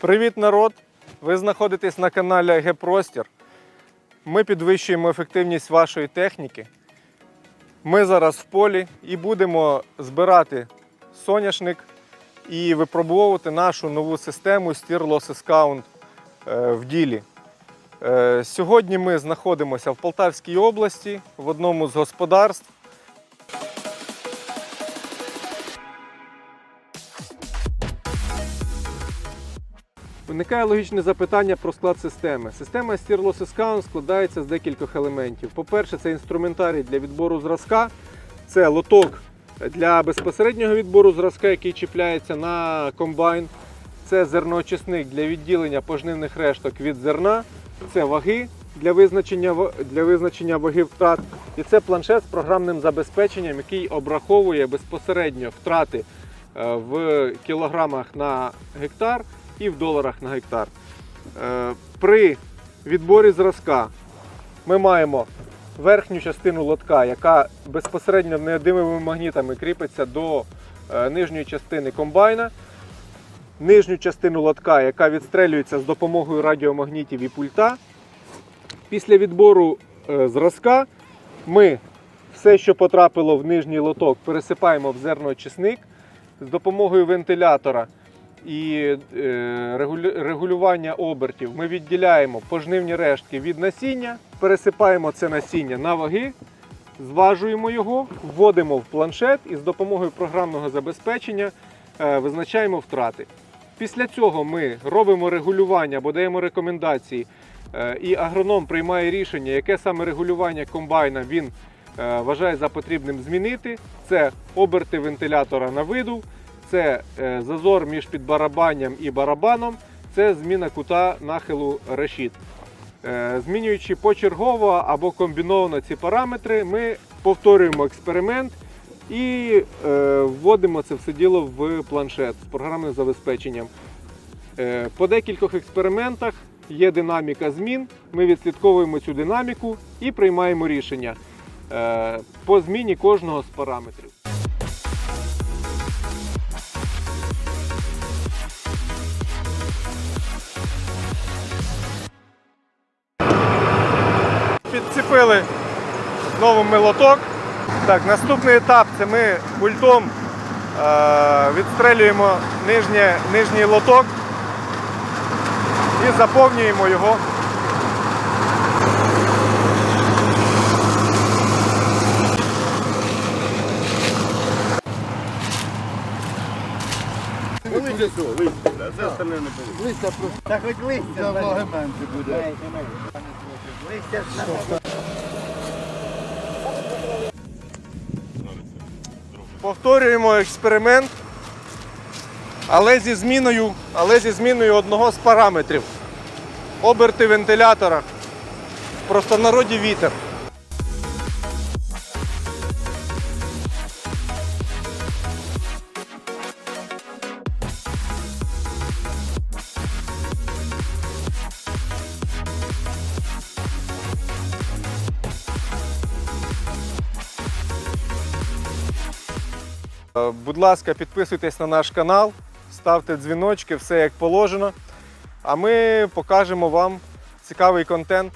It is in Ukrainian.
Привіт, народ! Ви знаходитесь на каналі АГ Простір. Ми підвищуємо ефективність вашої техніки. Ми зараз в полі і будемо збирати соняшник і випробовувати нашу нову систему Steer Losses Count е, в ділі. Е, Сьогодні ми знаходимося в Полтавській області в одному з господарств. Виникає логічне запитання про склад системи. Система Steer Losses Count складається з декількох елементів. По-перше, це інструментарій для відбору зразка, це лоток для безпосереднього відбору зразка, який чіпляється на комбайн. Це зерноочисник для відділення пожнивних решток від зерна, це ваги для визначення, для визначення ваги втрат. І це планшет з програмним забезпеченням, який обраховує безпосередньо втрати е, в кілограмах на гектар і в доларах на гектар. Е, При відборі зразка ми маємо верхню частину лотка, яка безпосередньо неодимими магнітами кріпиться до е, нижньої частини комбайна. Нижню частину лотка, яка відстрелюється з допомогою радіомагнітів і пульта. Після відбору е, зразка ми все, що потрапило в нижній лоток, пересипаємо в зерноочисник з допомогою вентилятора і е, регулювання обертів. Ми відділяємо пожнивні рештки від насіння, пересипаємо це насіння на ваги, зважуємо його, вводимо в планшет і з допомогою програмного забезпечення е, визначаємо втрати. Після цього ми робимо регулювання або даємо рекомендації, е, і агроном приймає рішення, яке саме регулювання комбайна він вважає за потрібним змінити. Це оберти вентилятора на виду, це е, зазор між підбарабанням і барабаном, це зміна кута нахилу решіт. Е, Змінюючи почергово або комбіновано ці параметри, ми повторюємо експеримент і е, вводимо це все діло в планшет з програмним забезпеченням. По декількох експериментах є динаміка змін. Ми відслідковуємо цю динаміку і приймаємо рішення по зміні кожного з параметрів. Підцепили знову милоток. Так, наступний етап це ми пультом е, відстрелюємо нижнє, нижній лоток і заповнюємо його. Листя все, листя, да, все остальне не було. Листя просто Та хоч листя. влаги менше буде. Листя. Повторюємо експеримент, але зі зміною, але зі зміною одного з параметрів. Оберти вентилятора. В простонароді вітер. Будь ласка, підписуйтесь на наш канал, ставте дзвіночки, все як положено. А ми покажемо вам цікавий контент